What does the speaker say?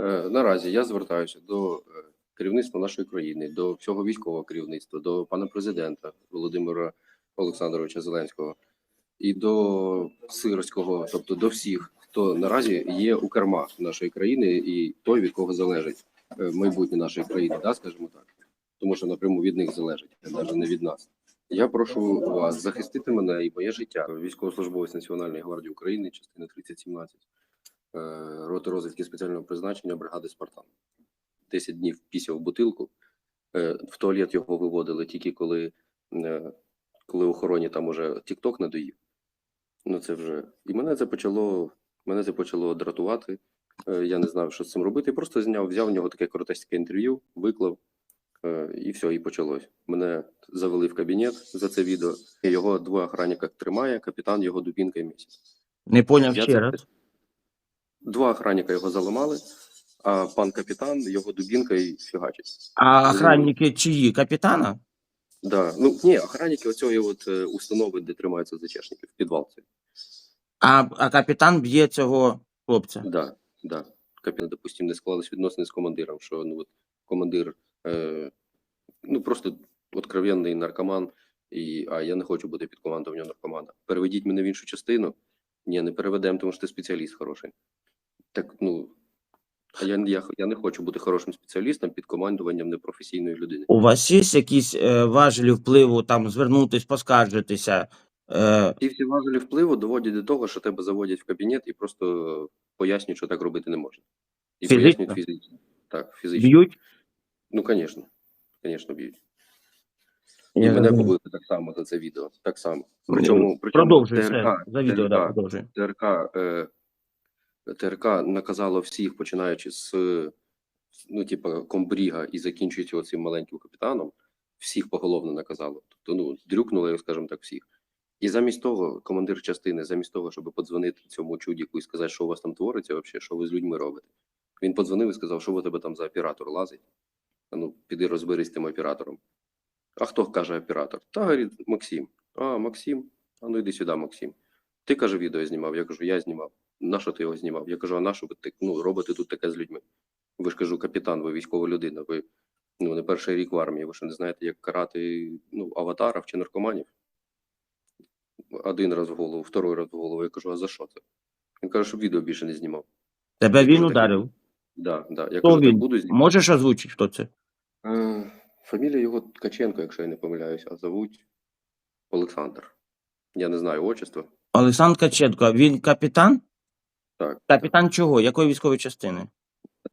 Е, Наразі я звертаюся до е, керівництва нашої країни, до всього військового керівництва, до пана президента Володимира Олександровича Зеленського і до Сирського, тобто до всіх, хто наразі є у керма нашої країни і той, від кого залежить е, майбутнє нашої країни, да, скажімо так, тому що напряму від них залежить, навіть не від нас. Я прошу вас захистити мене і моє життя. Військовослужбовець Національної гвардії України, частина 3017, е, роти розвідки спеціального призначення бригади Спартан. 10 днів пісяв бутилку. Е, В туалет його виводили тільки коли, е, коли охороні там уже Тік-Ток надоїв. Ну це вже. І мене це почало, мене це почало дратувати. Е, Я не знав, що з цим робити. Просто зняв, взяв у нього таке коротесеньке інтерв'ю, виклав, е, і все, і почалось. Мене завели в кабінет за це відео. Його двоє охранника тримає, капітан його дубінкою місяць. Не поняв ще це- раз. Два охранника його заламали, а пан капітан його дубінкою фігачить. А охранники чиї? Капітана? Да. Ну ні, охранники оцієї от е, установи, де тримаються зачешники, в підвал цей. А, а капітан б'є цього хлопця. Да, да. Капітан, допустим, не склались відносини з командиром, що ну от командир е, ну просто откровенний наркоман, і а я не хочу бути під командуванням наркомана. Переведіть мене в іншу частину. Ні, не переведемо, тому що ти спеціаліст хороший. Так, ну. А я, я, я не хочу бути хорошим спеціалістом під командуванням непрофесійної людини. У вас є якісь е, важелі впливу, там звернутись, поскаржитися? Е, Ці всі важелі впливу доводять до того, що тебе заводять в кабінет і просто пояснюють, що так робити не можна. І Фізично? пояснюють фізично. Так, фізично. б'ють? Ну, звісно. Звісно, б'ють. І Я мене побили так само за це відео. Так само. Причому, причому Продовжуй все. ТРК, За відео, да, ТРК, продовжуй. ТРК, е, ТРК наказало всіх, починаючи з ну, типа, комбріга і закінчуючи оцим маленьким капітаном, всіх поголовно наказало. Тобто, ну, дрюкнули, скажімо так, всіх. І замість того, командир частини, замість того, щоб подзвонити цьому чудіку і сказати, що у вас там твориться, вообще, що ви з людьми робите. Він подзвонив і сказав, що у тебе там за оператор лазить. Ну, піди розберись з тим оператором. А хто каже оператор? Та говорить Максим. А, Максим, а ну йди сюди, Максим. Ти каже, відео знімав. Я кажу, я знімав. На що ти його знімав? Я кажу, а на що ви так, ну, робите тут таке з людьми? Ви ж кажу, капітан, ви військова людина, ви ну, не перший рік в армії, ви що не знаєте, як карати ну, аватарів чи наркоманів? Один раз в голову, второй раз в голову. Я кажу, а за що це? Він каже, щоб відео більше не знімав. Тебе він ударив. Да, да. Я кажу, так він? буду знімати. Можеш озвучити, хто це? Е, Фамілія його Ткаченко, якщо я не помиляюсь, а зовуть Олександр. Я не знаю отчество. Олександр Каченко. Він капітан? Так. Капітан чого? Якої військової частини?